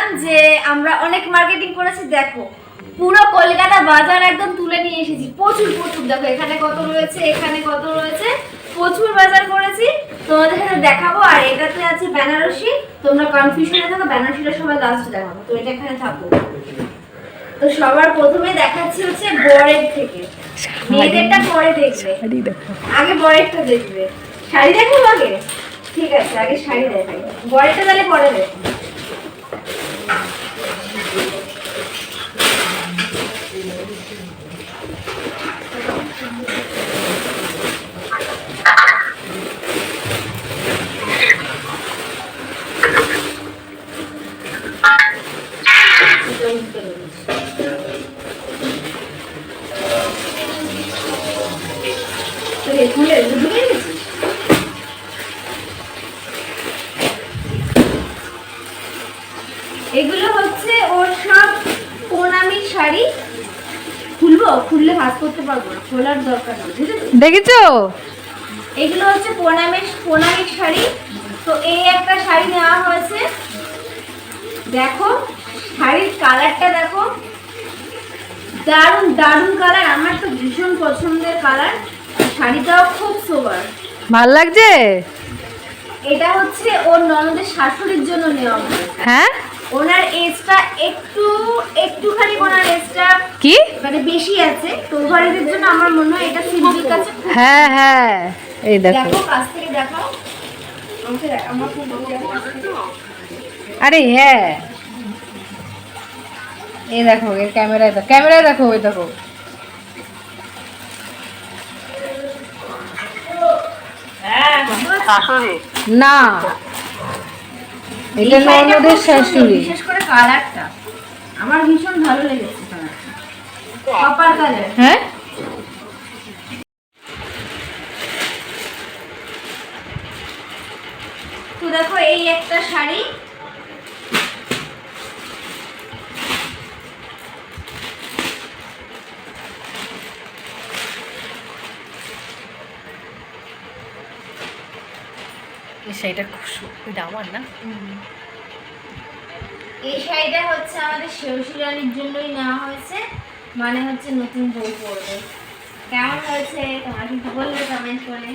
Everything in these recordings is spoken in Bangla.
বললাম যে আমরা অনেক মার্কেটিং করেছি দেখো পুরো কলকাতা বাজার একদম তুলে নিয়ে এসেছি। প্রচুর প্রচুর। দেখো এখানে কত রয়েছে এখানে কত রয়েছে প্রচুর বাজার করেছি। তোমাদের সাথে দেখাবো আর এটাতে আছে বেনারসি। তোমরা কনফিউশনে থাকো বেনারসিটা সবাই লাস্টে দেখাবো। তো এটা এখানে থাকো। তো সবার প্রথমে দেখাচ্ছি হচ্ছে বরের থেকে। মেয়েদেরটা পরে দেখবে। আগে বরেরটা দেখবে। শাড়ি দেখো আগে? ঠিক আছে আগে শাড়ি দেখাই বরেরটা তাহলে পরে দেখো তো এখানে ঢুকে গেছিস এগুলো হচ্ছে ওর সব প্রণামী শাড়ি। খুলবো খুললে ভাজ করতে পারব না। খোলার দরকার দেখেছ? এগুলো হচ্ছে প্রণামের প্রণামীর শাড়ি। তো এই একটা শাড়ি নেওয়া হয়েছে। দেখো শাড়ির কালারটা দেখো। দারুণ দারুণ কালার। আমার তো ভীষণ পছন্দের কালার। শাড়িটাও খুব সোবার। ভালো লাগছে? এটা হচ্ছে ওর ননদের শাশুড়ির জন্য নেওয়া হ্যাঁ? ওনার এজটা একটু একটুখানি ওনার এজটা কি? মানে বেশি আছে। তো ওভারেজের জন্য আমার মনে হয় এটা সিম্পির কাছে হ্যাঁ হ্যাঁ। এই দেখো। দেখো কাছ থেকে দেখাও। আরে হ্যাঁ। এই দেখো এর ক্যামেরায় দেখো ক্যামেরায় দেখো ওই দেখো। না। এটা ননদের শাশুড়ি। বিশেষ করে কালারটা। আমার ভীষণ ভালো লেগেছে কালারটা। Copper colour. হ্যাঁ? তো দেখো এই একটা শাড়ি। শাড়িটা খুব আমার না? এই শাড়িটা হচ্ছে আমাদের শেরশি রানীর জন্যই নেওয়া হয়েছে। মানে হচ্ছে নতুন বই পড়বে কেমন হয়েছে? তোমরা কিন্তু বললে কমেন্ট করে?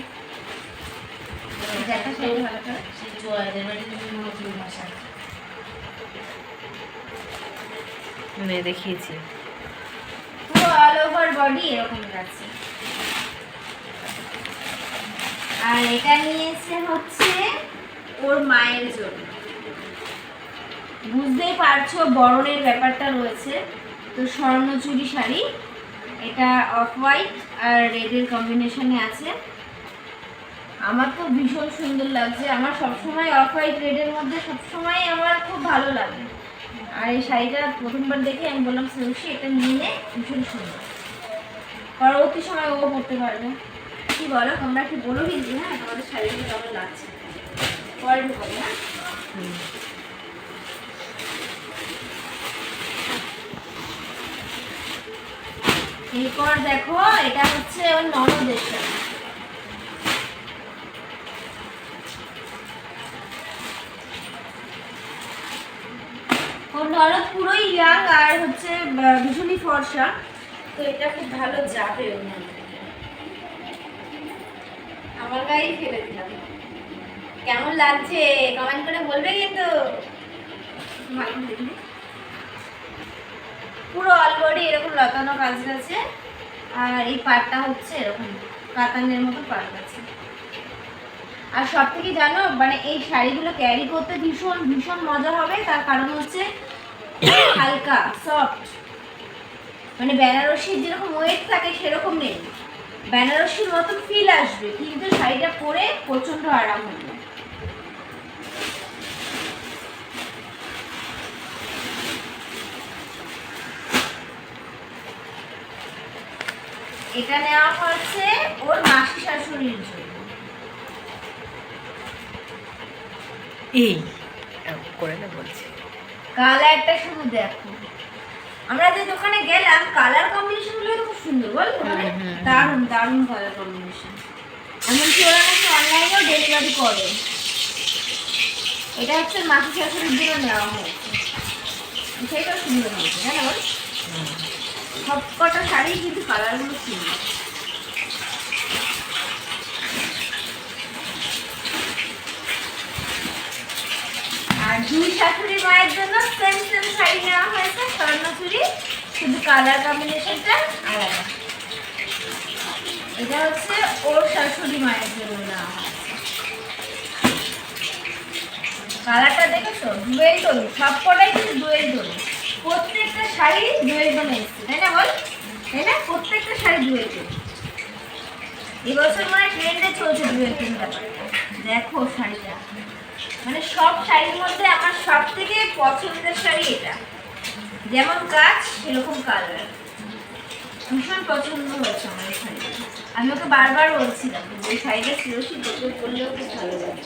মানে দেখিয়েছি। পুরো অল ওভার বডি এরকম যাচ্ছে আর এটা নিয়েছে হচ্ছে ওর মায়ের জন্য। বুঝতেই পারছ, বরণের ব্যাপারটা রয়েছে। তো স্বর্ণচুরি শাড়ি, এটা অফ হোয়াইট আর রেডের কম্বিনেশনে আছে। আমার তো ভীষণ সুন্দর লাগছে। আমার সবসময় অফ হোয়াইট রেডের মধ্যে সবসময় আমার খুব ভালো লাগে। আর এই শাড়িটা প্রথমবার দেখে আমি বললাম সরষি এটা নিয়ে ভীষণ সুন্দর। পরবর্তী সময় ও পড়তে পারবে। কি বলো? তোমরা কি বলো কিন্তু হ্যাঁ তোমাদের শাড়িগুলো কেমন লাগছে? পরে ঢুকাবো হ্যাঁ? এরপর দেখো, এটা হচ্ছে ওর ননদের শাড়ি। ওর ননদ পুরোই ইয়াং আর হচ্ছে ভীষণই ফর্সা। তো এটা খুব ভালো যাবে ওর। আমার গায়েই ফেলে দিলাম। কেমন লাগছে? কমেন্ট করে বলবে কিন্তু। ভালো পুরো অলবডি এরকম লতানো কাজ আছে। আর এই পাটটা হচ্ছে এরকম, কাতানের মতো পাট আছে। আর সব থেকে জানো মানে এই শাড়িগুলো ক্যারি করতে ভীষণ ভীষণ মজা হবে। তার কারণ হচ্ছে হালকা সফট মানে বেনারসির যেরকম ওয়েট থাকে, সেরকম নেই। বেনারসির মতো ফিল আসবে, কিন্তু শাড়িটা পরে প্রচণ্ড আরাম হবে। এটা নেওয়া হচ্ছে ওর মাসি শাশুড়ির জন্য। এই করে না বলছি। কালারটা শুধু দেখো। আমরা যে দোকানে গেলাম কালার কম্বিনেশনগুলো খুব সুন্দর বল মানে? হুম। দারুণ দারুণ কালার কম্বিনেশন। এমনকি ওরা নাকি অনলাইনেও ডেলিভারি করে। এটা হচ্ছে মাসি শাশুড়ির জন্য নেওয়া হয়েছে। শাড়িটাও সুন্দর হয়েছে জানো বল? সব কটা শাড়ি কিন্তু কালারগুলো সুন্দর আর দুই শাশুড়ি মায়ের জন্য সেম সেম শাড়ি নেওয়া হয়েছে, স্বর্ণচুরি। শুধু কালার কম্বিনেশনটা আলাদা। এটা হচ্ছে ওর শাশুড়ি মায়ের জন্য নেওয়া হয়েছে। কালারটা দেখেছ? ডুয়েল টোন সব কটাই কিন্তু ডুয়েল টোন প্রত্যেকটা শাড়ি ডুয়েল টোন এসছে, তাই না বল? তাই না? প্রত্যেকটা শাড়ি ডুয়েল টোন এবছর মানে ট্রেন্ডে চলছে ডুয়েল টোন দেখো শাড়িটা। মানে সব শাড়ির মধ্যে আমার সব থেকে পছন্দের শাড়ি এটা। যেমন কাজ, সেরকম কালার ভীষণ পছন্দ হয়েছে আমার এই শাড়িটা আমি ওকে বারবার বলছিলাম যে শাড়িটা শিরোশি তোকে পরলেও খুব ভালো লাগে।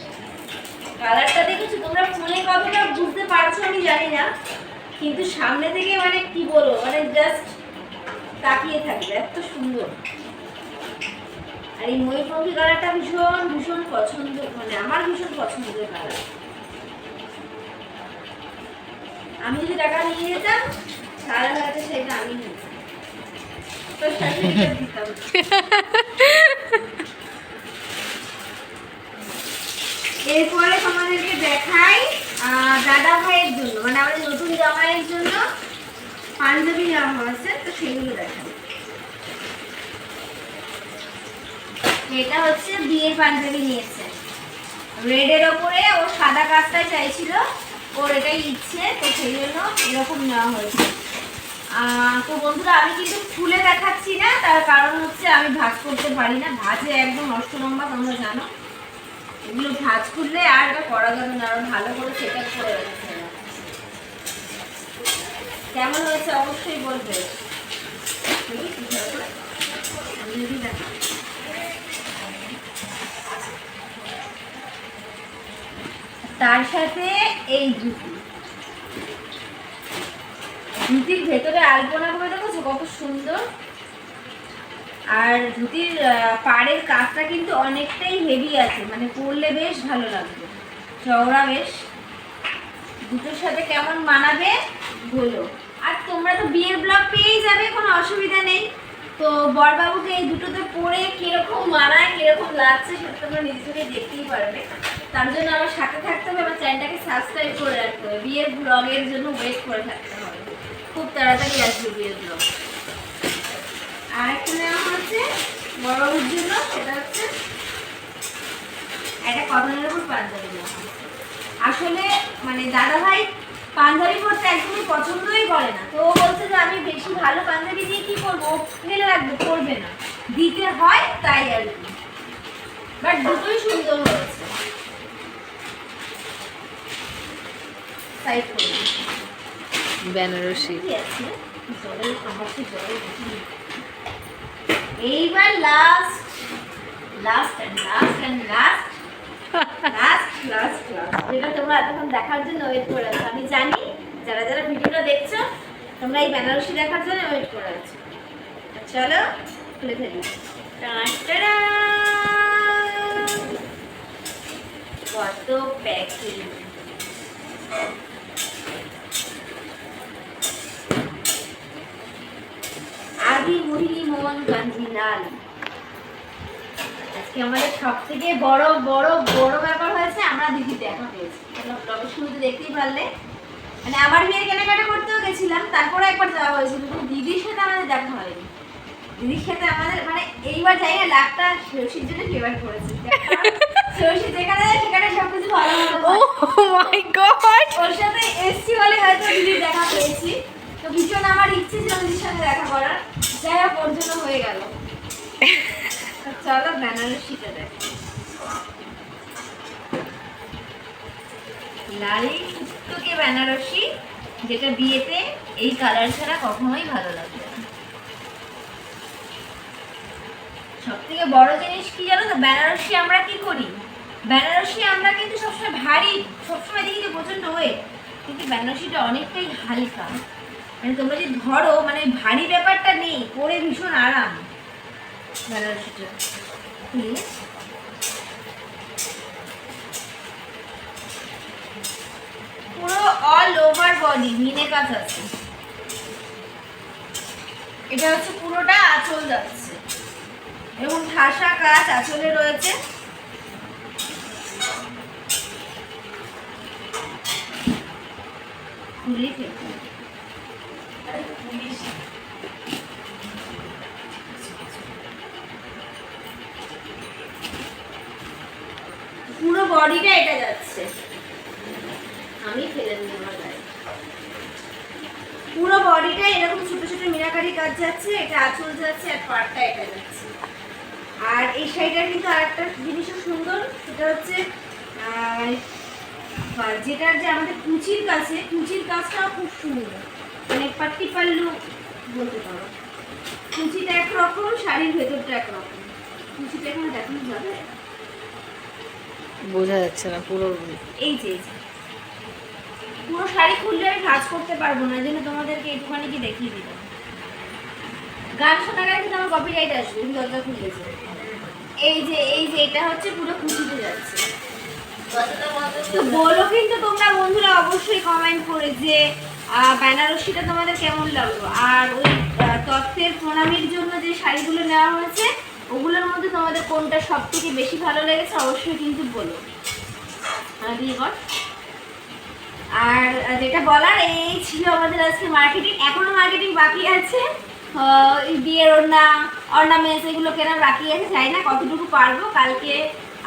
কালারটা দেখেছ? তোমরা ফোনে কতটা বুঝতে পারছ আমি জানি না। কিন্তু সামনে থেকে মানে কি বলব মানে জাস্ট তাকিয়ে থাকবে এত সুন্দর। আর এই ময়ূরপঙ্খী কালারটা ভীষণ ভীষণ পছন্দ মানে আমার ভীষণ পছন্দের কালার আমি যদি টাকা নিয়ে যেতাম সারা হাতে সেটা আমি নিতাম। এরপরে তোমাদেরকে দেখাই আহ, দাদা ভাইয়ের জন্য মানে আমাদের নতুন জামাইয়ের জন্য পাঞ্জাবি নেওয়া হয়েছে, তো সেগুলো দেখাই এটা হচ্ছে বিয়ের পাঞ্জাবি নিয়েছে। রেডের ওপরে ও সাদা কাজটাই চাইছিল, ওর এটাই ইচ্ছে, তো সেই জন্য এরকম নেওয়া হয়েছে। তো বন্ধুরা, আমি কিন্তু খুলে দেখাচ্ছি না, তার কারণ হচ্ছে আমি ভাজ করতে পারি না। ভাজে একদম নষ্ট লম্বা তোমরা জানো। এগুলো ভাজ করলে আর করা যাবে না ভালো করে সেটা করে কেমন হয়েছে অবশ্যই বলবে। তার সাথে এই জুতি। জুতির ভেতরে আলপনা করে দেখেছ? কত সুন্দর। আর ধুতির পাড়ের কাজটা কিন্তু অনেকটাই হেভি আছে মানে পরলে বেশ ভালো লাগবে। চওড়া বেশ। দুটোর সাথে কেমন মানাবে? বলো। আর তোমরা তো বিয়ের ব্লগ পেয়েই যাবে, কোনো অসুবিধা নেই। তো বরবাবুকে এই দুটোতে পরে কীরকম মানায়, কীরকম লাগছে, সেটা তোমরা নিজে থেকে দেখতেই পারবে। তার জন্য আমার সাথে থাকতে হবে, আমার চ্যানেলটাকে সাবস্ক্রাইব করে রাখতে হবে। বিয়ের ব্লগের জন্য ওয়েট করে থাকতে হবে। খুব তাড়াতাড়ি আসবে বিয়ের ব্লগ। আর একটা নেওয়া হচ্ছে বড়বাবুর জন্য সেটা হচ্ছে একটা কটনের উপর পাঞ্জাবি নেওয়া আসলে মানে দাদা ভাই পাঞ্জাবি পরতে একদমই পছন্দই করে না। তো ও বলছে যে আমি বেশি ভালো পাঞ্জাবি দিয়ে কি করব ফেলে রাখব করবে না। দিতে হয় তাই আর কি। বাট দুটোই সুন্দর হয়েছে। বেনারসি কি আছে? জলের আমার তো জলের বোতল নেই। এইবার last last and last and last last last last যেটা তোমরা এতক্ষণ দেখার জন্য ওয়েট করে আছো। আমি জানি, যারা যারা ভিডিওটা দেখছ, তোমরা এই বেনারসি দেখার জন্য ওয়েট করে আছো। চলো, খুলে ফেলি। কত প্যাকিং আদি মুড়ি মন কাঞ্জি লাল। আজকে আমাদের সব থেকে বড় বড় বড় ব্যাপার হয়েছে আমরা দিদি দেখা পেয়েছি। ব্লগের শুরুতে দেখতেই পারলে। মানে আমার বিয়ের কেনাকাটা করতেও গেছিলাম তারপরে একবার যাওয়া হয়েছিল কিন্তু দিদির সাথে আমাদের দেখা হয়নি। দিদির সাথে আমাদের মানে এইবার যাই না লাভটা শেষির জন্য ফেভার করেছে। শেষি যেখানে সেখানে সব কিছু ভালো ভালো ও মাই গড ওর সাথে এসছি বলে হয়তো দিদির দেখা পেয়েছি। তো ভীষণ আমার ইচ্ছে ছিল দিদির সাথে দেখা করার। যাই ওর জন্য হয়ে গেল। চলো বেনারসিটা দেখ লাল টুকটুকে বেনারসি, যেটা বিয়েতে এই কালার ছাড়া কখনোই ভালো লাগবে না। সব থেকে বড় জিনিস কি জানো তো, বেনারসি আমরা কি করি? বেনারসি আমরা কিন্তু সবসময় ভারী, সবসময় দেখি যে প্রচণ্ড ওয়েট কিন্তু বেনারসিটা অনেকটাই হালকা। মানে তোমরা যদি ধরো মানে ভারী ব্যাপারটা নেই, পরে ভীষণ আরাম। পুরো অল ওভার বডি মিনে কাজ আছে। এটা হচ্ছে পুরোটা আঁচল যাচ্ছে। এবং ঠাসা কাজ আঁচলে রয়েছে। খুলি ফেলব। পুরো বডিটা এটা যাচ্ছে। আমি ফেলে আমার গায়ে। পুরো বডিটা এরকম ছোট ছোট মিনাকারি কাজ যাচ্ছে, এটা আঁচল যাচ্ছে, আর পাড়টা এটা যাচ্ছে। আর এই শাড়িটার কিন্তু আরেকটা জিনিসও সুন্দর, সেটা হচ্ছে যেটার যে আমাদের কুচির কাছে কুচির কাজটাও খুব সুন্দর। মানে পাট্টি পাল্লু বলতে পারো। কুচিটা একরকম, শাড়ির ভেতরটা একরকম। কুচিটা এখানে দেখানো যাবে? বোঝা যাচ্ছে না, পুরো এই যে পুরো শাড়ি খুললে আমি ভাজ করতে পারব না জন্য তোমাদেরকে একটুখানি কি দেখিয়ে দিলাম। গান শোনা গেলে কিন্তু আমার কপিরাইট আসবে, তুমি দরজা খুলেছে এই যে এই যে, এটা হচ্ছে পুরো খুশিতে যাচ্ছে। তো বলো কিন্তু তোমরা বন্ধুরা অবশ্যই কমেন্ট করে যে বেনারসিটা তোমাদের কেমন লাগল। আর ওই তত্ত্বের প্রণামীর জন্য যে শাড়িগুলো নেওয়া হয়েছে ওগুলোর মধ্যে তোমাদের কোনটা সব থেকে বেশি ভালো লেগেছে অবশ্যই কিন্তু বলো। আর আর যেটা বলার, এই ছিল আমাদের আজকে মার্কেটিং এখনও মার্কেটিং বাকি আছে। বিয়ের ওড়না অর্নামেন্টস এগুলো কেনা বাকি আছে। জানি না, কতটুকু পারব, কালকে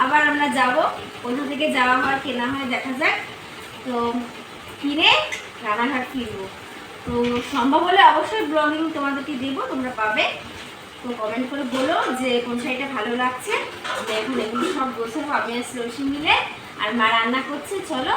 আবার আমরা যাব। কোথা থেকে যাওয়া হয়, কেনা হয়, দেখা যাক। তো কিনে রানাঘাট ফিরবো তো সম্ভব হলে অবশ্যই ব্লগিং তোমাদেরকে দেবো, তোমরা পাবে। তো কমেন্ট করে বলো যে কোন শাড়িটা ভালো লাগছে। এখন এগুলো সব বসে হবে আর মা রান্না করছে, চলো